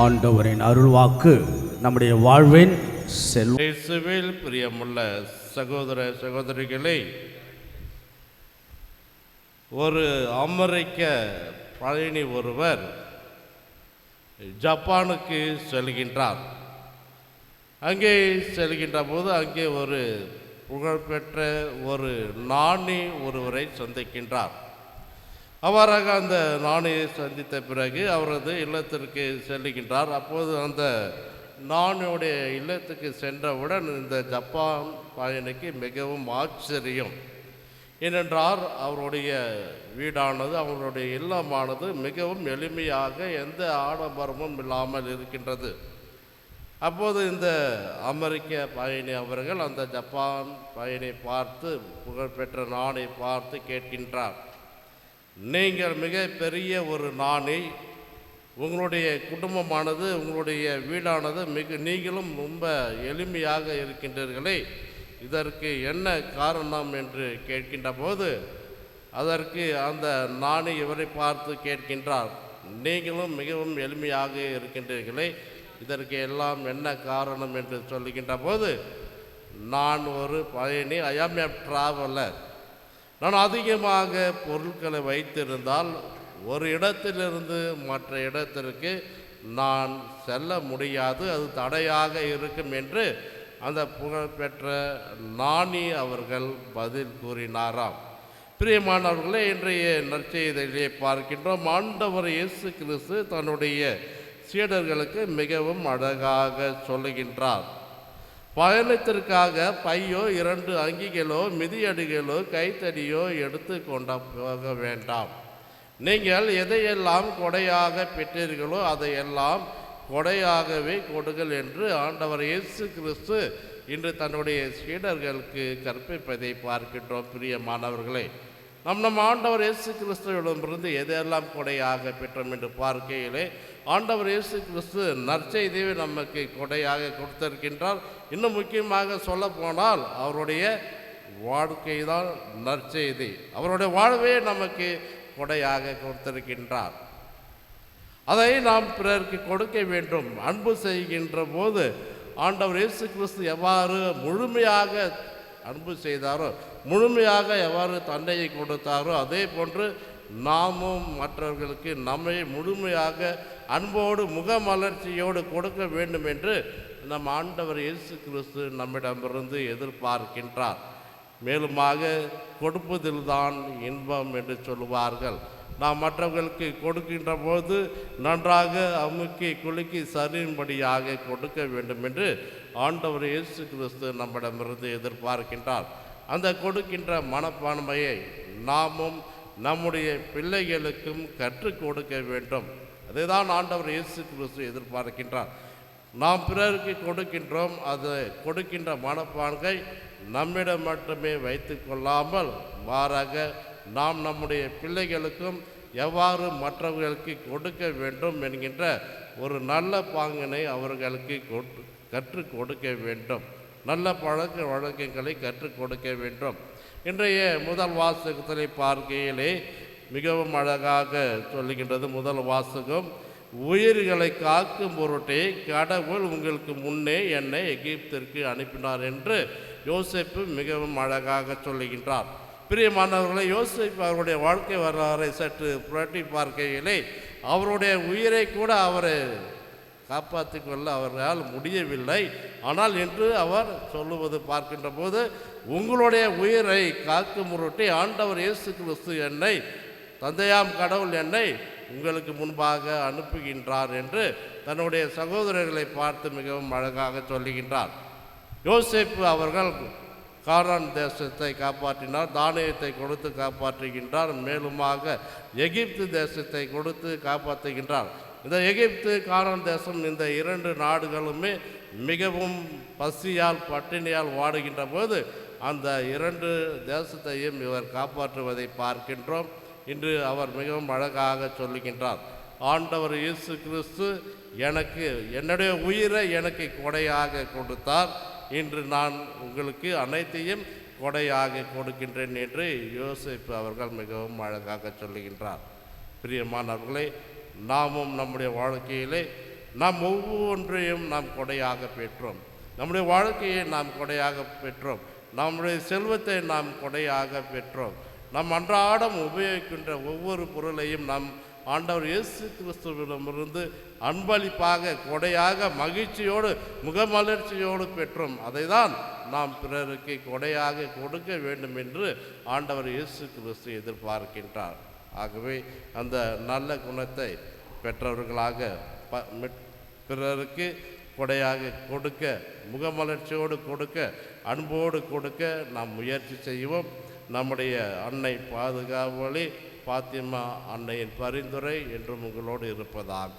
ஆண்டவரின் அருள்வாக்கு நம்முடைய வாழ்வின் செல்வ பிரியமுள்ள சகோதர சகோதரிகளை ஒரு அமெரிக்க பயணி ஒருவர் ஜப்பானுக்கு செல்கின்றார். அங்கே செல்கின்ற போது அங்கே ஒரு புகழ்பெற்ற ஒரு நாணி ஒருவரை சந்திக்கின்றார். அவ்வாறாக அந்த நாணியை சந்தித்த பிறகு அவரது இல்லத்திற்கு செல்லுகின்றார். அப்போது அந்த நாணியுடைய இல்லத்துக்கு சென்றவுடன் இந்த ஜப்பான் பயணிக்கு மிகவும் ஆச்சரியம். ஏனென்றால் அவருடைய வீடானது அவருடைய இல்லமானது மிகவும் எளிமையாக எந்த ஆடம்பரமும் இல்லாமல் இருக்கின்றது. அப்போது இந்த அமெரிக்க பயணி அவர்கள் அந்த ஜப்பான் பயணியை பார்த்து புகழ்பெற்ற நாணை பார்த்து கேட்கின்றார். நீங்கள் மிகப்பெரிய ஒரு நாணை. உங்களுடைய குடும்பமானது உங்களுடைய வீடானது மிக நீங்களும் ரொம்ப எளிமையாக இருக்கின்றீர்களே. இதற்கு என்ன காரணம் என்று கேட்கின்ற போது அதற்கு அந்த நாணி இவரை பார்த்து கேட்கின்றார். நீங்களும் மிகவும் எளிமையாக இருக்கின்றீர்களே. இதற்கு எல்லாம் என்ன காரணம் என்று சொல்லுகின்ற போது நான் ஒரு பயணி ஐ ஆம் எ ட்ராவலர் நான் அதிகமாக பொருட்களை வைத்திருந்தால் ஒரு இடத்திலிருந்து மற்ற இடத்திற்கு நான் செல்ல முடியாது அது தடையாக இருக்கும் என்று அந்த புகழ்பெற்ற நாணி அவர்கள் பதில் கூறினாராம். பிரியமானவர்களே இன்றைய நற்செய்தியிலே பார்க்கின்றோம் ஆண்டவர் இயேசு கிறிஸ்து தன்னுடைய சீடர்களுக்கு மிகவும் அழகாக சொல்லுகின்றார். பயணத்திற்காக பையோ இரண்டு அங்கிகளோ மிதியடிகளோ கைத்தடியோ எடுத்து கொண்ட போக வேண்டாம். நீங்கள் எதையெல்லாம் கொடையாக பெற்றீர்களோ அதையெல்லாம் கொடையாகவே கொடுங்கள் என்று ஆண்டவர் இயேசு கிறிஸ்து இன்று தன்னுடைய சீடர்களுக்கு கற்பிப்பதை பார்க்கின்றோம் பிரியமானவர்களே. நம் நம் ஆண்டவர் இயேசு கிறிஸ்துவிடமிருந்து எதையெல்லாம் கொடையாக பெற்றோம் என்று பார்க்கையிலே ஆண்டவர் இயேசு கிறிஸ்து நற்செய்தியை நமக்கு கொடையாக கொடுத்திருக்கின்றார். இன்னும் முக்கியமாக சொல்ல போனால் அவருடைய வாழ்க்கை தான் நற்செய்தி அவருடைய வாழ்வே நமக்கு கொடையாக கொடுத்திருக்கின்றார். அதை நாம் பிறருக்கு கொடுக்க வேண்டும். அன்பு செய்கின்ற போது ஆண்டவர் இயேசு கிறிஸ்து எவ்வாறு முழுமையாக அன்பு செய்தாரோ முழுமையாக எவ்வாறு தன்னையை கொடுத்தாரோ அதே போன்று நாமும் மற்றவர்களுக்கு நம்மை முழுமையாக அன்போடு முகமலர்ச்சியோடு கொடுக்க வேண்டும் என்று நம் ஆண்டவர் இயேசு கிறிஸ்து நம்மிடமிருந்து எதிர்பார்க்கின்றார். மேலுமாக கொடுப்பதில்தான் இன்பம் என்று சொல்லுவார்கள். நாம் மற்றவர்களுக்கு கொடுக்கின்ற போது நன்றாக அமுக்கி குலுக்கி சரியின்படியாக கொடுக்க வேண்டும் என்று ஆண்டவர் இயேசு கிறிஸ்து நம்மிடமிருந்து எதிர்பார்க்கின்றார். அந்த கொடுக்கின்ற மனப்பான்மையை நாமும் நம்முடைய பிள்ளைகளுக்கும் கற்றுக் கொடுக்க வேண்டும். அதுதான் ஆண்டவர் இயேசு கிறிஸ்து எதிர்பார்க்கின்றார். நாம் பிறருக்கு கொடுக்கின்றோம் அது கொடுக்கின்ற மனப்பான்கை நம்மிடம் மட்டுமே வைத்து கொள்ளாமல் மாறாக நாம் நம்முடைய பிள்ளைகளுக்கும் எவ்வாறு மற்றவர்களுக்கு கொடுக்க வேண்டும் என்கின்ற ஒரு நல்ல பாங்கினை அவர்களுக்கு கற்றுக் கொடுக்க வேண்டும். நல்ல பழக்க வழக்கங்களை கற்றுக் கொடுக்க வேண்டும். இன்றைய முதல் வாசகத்திலே பார்க்கையிலே மிகவும் அழகாக சொல்லுகின்றது முதல் வாசகம். உயிர்களை காக்கும் பொருட்டே கடவுள் உங்களுக்கு முன்னே என்னை எகிப்திற்கு அனுப்பினார் என்று யோசிப்பு மிகவும் அழகாக சொல்லுகின்றார். பிரியமானவர்களை யோசிப்பு அவருடைய வாழ்க்கை வரலாறை சற்று புரட்டி பார்க்கையிலே அவருடைய உயிரை கூட அவர் காப்பாற்றி கொள்ள அவரால் முடியவில்லை. ஆனால் என்று அவர் சொல்லுவது பார்க்கின்ற போது உங்களுடைய உயிரை காக்கும் முருட்டி ஆண்டவர் இயேசு கிறிஸ்து என்னை தந்தையாம் கடவுள் என்னை உங்களுக்கு முன்பாக அனுப்புகின்றார் என்று தன்னுடைய சகோதரர்களை பார்த்து மிகவும் அழகாக சொல்லுகின்றார். யோசேப்பு அவர்கள் காரான் தேசத்தை காப்பாற்றினார் தானியத்தை கொடுத்து காப்பாற்றுகின்றார் மேலுமாக எகிப்து தேசத்தை கொடுத்து காப்பாற்றுகின்றார். இந்த எகிப்து காரான் தேசம் இந்த இரண்டு நாடுகளுமே மிகவும் பசியால் பட்டினியால் வாடுகின்ற போது அந்த இரண்டு தேசத்தையும் இவர் காப்பாற்றுவதை பார்க்கின்றோம். இன்று அவர் மிகவும் அழகாக சொல்லுகின்றார் ஆண்டவர் இயேசு கிறிஸ்து எனக்கு என்னுடைய உயிரை எனக்கு கொடையாக கொடுத்தார். இன்று நான் உங்களுக்கு அனைத்தையும் கொடையாக கொடுக்கின்றேன் என்று யோசிப்பு அவர்கள் மிகவும் அழகாக சொல்லுகின்றார். பிரியமானவர்களே நாமும் நம்முடைய வாழ்க்கையிலே நாம் ஒவ்வொன்றையும் நாம் கொடையாக பெற்றோம். நம்முடைய வாழ்க்கையை நாம் கொடையாக பெற்றோம். நம்முடைய செல்வத்தை நாம் கொடையாக பெற்றோம். நாம் அன்றாடம் உபயோகிக்கின்ற ஒவ்வொரு பொருளையும் நாம் ஆண்டவர் இயேசு கிறிஸ்துவிடமிருந்து அன்பளிப்பாக கொடையாக மகிழ்ச்சியோடு முகமலர்ச்சியோடு பெற்றோம். அதை தான் நாம் பிறருக்கு கொடையாக கொடுக்க வேண்டும் என்று ஆண்டவர் இயேசு கிறிஸ்து எதிர்பார்க்கின்றார். ஆகவே அந்த நல்ல குணத்தை பெற்றவர்களாக ப பிறருக்கு கொடையாக கொடுக்க முகமலர்ச்சியோடு கொடுக்க அன்போடு கொடுக்க நாம் முயற்சி செய்வோம். நம்முடைய அன்னை பாதுகாவலி பாத்திமா அன்னையின் பரிந்துரை என்றும் உங்களோடு இருப்பதாக.